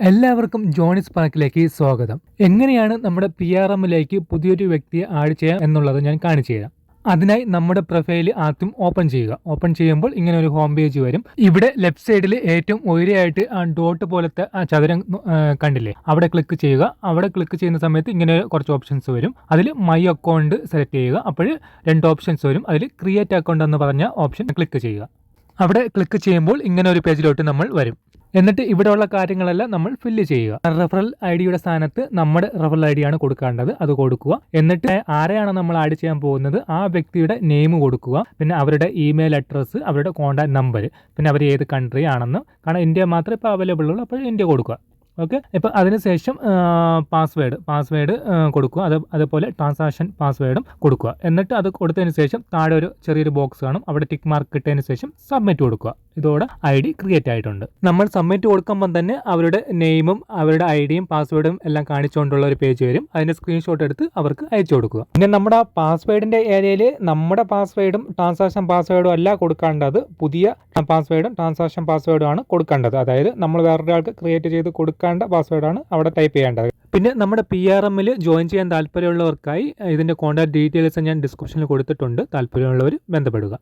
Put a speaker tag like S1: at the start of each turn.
S1: എല്ലാവർക്കും ജോണിസ് പാർക്കിലേക്ക് സ്വാഗതം. എങ്ങനെയാണ് നമ്മുടെ പി ആർ എമ്മിലേക്ക് പുതിയൊരു വ്യക്തിയെ ആഡ് ചെയ്യാം എന്നുള്ളത് ഞാൻ കാണിച്ചു തരാം. അതിനായി നമ്മുടെ പ്രൊഫൈൽ ആദ്യം ഓപ്പൺ ചെയ്യുക. ഓപ്പൺ ചെയ്യുമ്പോൾ ഇങ്ങനെ ഒരു ഹോം പേജ് വരും. ഇവിടെ ലെഫ്റ്റ് സൈഡിൽ ഏറ്റവും ഉയരെയായിട്ട് ആ ഡോട്ട് പോലത്തെ ആ ചതുരം കണ്ടില്ലേ? അവിടെ ക്ലിക്ക് ചെയ്യുക. അവിടെ ക്ലിക്ക് ചെയ്യുന്ന സമയത്ത് ഇങ്ങനെ കുറച്ച് ഓപ്ഷൻസ് വരും. അതിൽ മൈ അക്കൗണ്ട് സെലക്ട് ചെയ്യുക. അപ്പോൾ രണ്ട് ഓപ്ഷൻസ് വരും. അതിൽ ക്രിയേറ്റ് അക്കൗണ്ട് എന്ന് പറഞ്ഞ ഓപ്ഷൻ ക്ലിക്ക് ചെയ്യുക. അവിടെ ക്ലിക്ക് ചെയ്യുമ്പോൾ ഇങ്ങനെ ഒരു പേജിലോട്ട് നമ്മൾ വരും. എന്നിട്ട് ഇവിടെയുള്ള കാര്യങ്ങളെല്ലാം നമ്മൾ ഫില്ല് ചെയ്യുക. റെഫറൽ ഐ ഡിയുടെ സ്ഥാനത്ത് നമ്മുടെ റെഫറൽ ഐ ഡിയാണ് കൊടുക്കേണ്ടത്. അത് കൊടുക്കുക. എന്നിട്ട് ആരെയാണ് നമ്മൾ ആഡ് ചെയ്യാൻ പോകുന്നത്? ആ വ്യക്തിയുടെ നെയിം കൊടുക്കുക. പിന്നെ അവരുടെ ഇമെയിൽ അഡ്രസ്സ് അവരുടെ കോൺടാക്ട് നമ്പർ പിന്നെ അവർ ഏത് കൺട്രി ആണെന്ന്. കാരണം ഇന്ത്യ മാത്രമേ ഇപ്പോൾ അവൈലബിൾ ഉള്ളൂ. അപ്പോൾ ഇന്ത്യ കൊടുക്കുക. ഓക്കെ? ഇപ്പോൾ അതിനുശേഷം പാസ്വേഡ് പാസ്വേഡ് കൊടുക്കുക. അത് അതുപോലെ ട്രാൻസാക്ഷൻ പാസ്വേഡും കൊടുക്കുക. എന്നിട്ട് അത് കൊടുത്തതിന് ശേഷം താഴെ ഒരു ചെറിയൊരു ബോക്സ് കാണും. അവിടെ ടിക്ക് മാർക്ക് കിട്ടിയതിന് ശേഷം സബ്മിറ്റ് കൊടുക്കുക. ഇതോടെ ഐ ഡി ക്രിയേറ്റ് ആയിട്ടുണ്ട്. നമ്മൾ സബ്മിറ്റ് കൊടുക്കുമ്പോൾ തന്നെ അവരുടെ നെയിമും അവരുടെ ഐ ഡിയും പാസ്വേഡും എല്ലാം കാണിച്ചുകൊണ്ടുള്ള ഒരു പേജ് വരും. അതിന്റെ സ്ക്രീൻഷോട്ട് എടുത്ത് അവർക്ക് അയച്ചു കൊടുക്കുക. പിന്നെ നമ്മുടെ പാസ്വേഡിന്റെ ഏരിയയിൽ നമ്മുടെ പാസ്വേഡും ട്രാൻസാക്ഷൻ പാസ്വേഡും അല്ല കൊടുക്കേണ്ടത്. പുതിയ പാസ്വേഡും ട്രാൻസാക്ഷൻ പാസ്വേഡും ആണ് കൊടുക്കേണ്ടത്. അതായത് നമ്മൾ വേറൊരാൾക്ക് ക്രിയേറ്റ് ചെയ്ത് കൊടുക്കേണ്ട പാസ്വേഡാണ് അവിടെ ടൈപ്പ് ചെയ്യേണ്ടത്. പിന്നെ നമ്മുടെ പി ആർ എമ്മിൽ ജോയിൻ ചെയ്യാൻ താല്പര്യമുള്ളവർക്കായി ഇതിന്റെ കോൺടാക്ട് ഡീറ്റെയിൽസ് ഞാൻ ഡിസ്ക്രിപ്ഷനിൽ കൊടുത്തിട്ടുണ്ട്. താല്പര്യമുള്ളവർ ബന്ധപ്പെടുക.